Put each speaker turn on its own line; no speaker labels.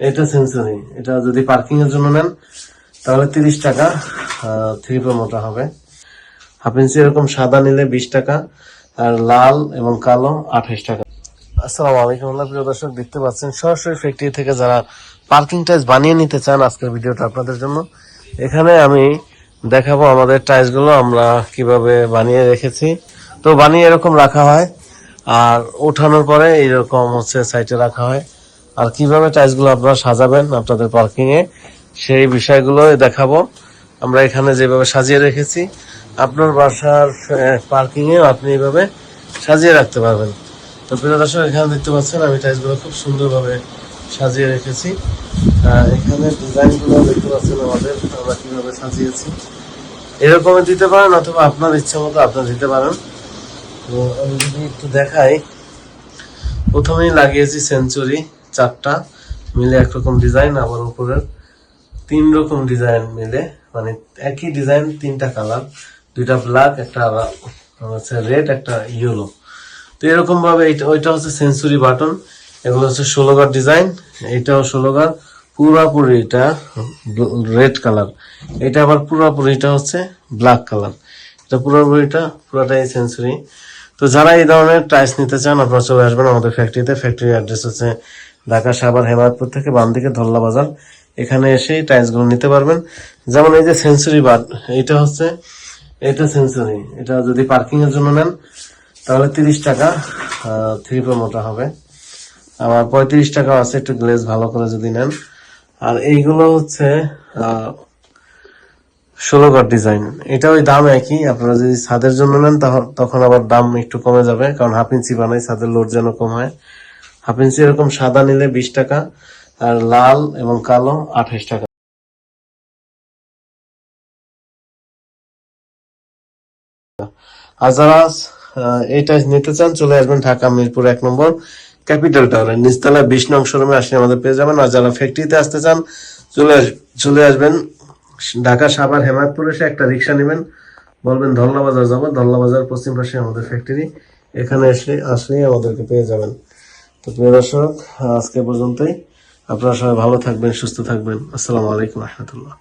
এটা সেন্সরি এটা যদি পার্কিং এর জন্য নেন, তাহলে তিরিশ টাকা থ্রি মোটা হবে। হাফ ইঞ্চি এরকম সাদা নিলে বিশ টাকা, আর লাল এবং কালো আঠাইশ টাকা। আসসালামু আলাইকুম আল্লাহ, প্রিয় দর্শক, দেখতে পাচ্ছেন সরাসরি ফ্যাক্টরি থেকে যারা পার্কিং টাইলস বানিয়ে নিতে চান আজকের ভিডিওটা আপনাদের জন্য, এখানে আমি দেখাবো আমাদের টাইলসগুলো আমরা কীভাবে বানিয়ে রেখেছি। তো বানিয়ে এরকম রাখা হয়, আর ওঠানোর পরে এইরকম হচ্ছে সাইটে রাখা হয়। আর কীভাবে টাইলসগুলো আপনারা সাজাবেন আপনাদের পার্কিং এ, সেই বিষয়গুলো দেখাবো। আমরা এখানে যেভাবে সাজিয়ে রেখেছি, আপনার বাসার পার্কিং এ আপনি এইভাবে সাজিয়ে রাখতে পারবেন। তো প্রিয় দর্শক, এখানে দেখতে পাচ্ছেন, আমি টাইলসগুলো খুব সুন্দরভাবে সাজিয়ে রেখেছি। এখানে ডিজাইনগুলো দেখতে পাচ্ছেন আমাদের, আমরা কীভাবে সাজিয়েছি। এরকমই দিতে পারেন অথবা আপনার ইচ্ছা মতো আপনার দিতে পারেন। তো আমি যদি একটু দেখাই, প্রথমেই লাগিয়েছি সেঞ্চুরি। চারটা মিলে একরকম ডিজাইন আবার উপরের তিন রকম ডিজাইন মিলে মানে একই ডিজাইন তিনটা কালার দুইটা ব্ল্যাক একটা হচ্ছে রেড একটা ইয়েলো তো এরকম ভাবে ওইটা হচ্ছে সেঞ্চুরি বাটন এগুলো হচ্ছে ষোলোগার ডিজাইন এইটাও ষোলোগার, পুরাপুরি এটা রেড কালার এটা আবার পুরাপুরি, এটা হচ্ছে ব্ল্যাক কালার এটা পুরোপুরিটা পুরোটাই সেঞ্চুরি তো যারা এই ধরনের টাইলস নিতে চান, আপনারা চলে আসবেন আমাদের ফ্যাক্টরিতে ফ্যাক্টরি অ্যাড্রেস হচ্ছে ঢাকা সাভার হেমায়তপুর থেকে বাম দিকে ধল্লা বাজার। এখানে এসে টাইলসগুলো নিতে পারবেন। যেমন এই যে সেঞ্চুরি বাদ এটা হচ্ছে, এটা সেঞ্চুরি এটা যদি পার্কিং এর জন্য নেন, তাহলে তিরিশ টাকা থ্রি মোটা হবে। আবার পঁয়ত্রিশ টাকা আছে, একটু গ্লেজ ভালো করে যদি নেন। আর এইগুলো হচ্ছে ষোলো ঘর ডিজাইন এটা ওই দাম একই, আপনারা যদি ছাদের জন্য নেন তখন আবার দাম একটু কমে যাবে, কারণ হাফ ইঞ্চি বানাই, ছাদের লোড যেন কম হয়। হাফ ইঞ্চি এরকম সাদা নিলে বিশ টাকা, আর লাল এবং কালো আঠাশ টাকা। আর যারা নিতে চান, চলে আসবেন ঢাকা মিরপুর এক নম্বর ক্যাপিটাল টাওয়ারে। নিচতলা বিশ নং শোরুমে আসলে আমাদের পেয়ে যাবেন। আর যারা ফ্যাক্টরিতে আসতে চান, চলে চলে আসবেন ঢাকা সাভার হেমায়তপুর এসে একটা রিক্সা নেবেন। বলবেন ধল্লা যাব। ধল্লা পশ্চিম পাশে আমাদের ফ্যাক্টরি এখানে এসে আসলেই আমাদেরকে পেয়ে যাবেন। তো প্রিয় দর্শক আজকে পর্যন্তই। আপনারা সবাই ভালো থাকবেন সুস্থ থাকবেন। আসসালামু আলাইকুম রহমতুল্লাহ।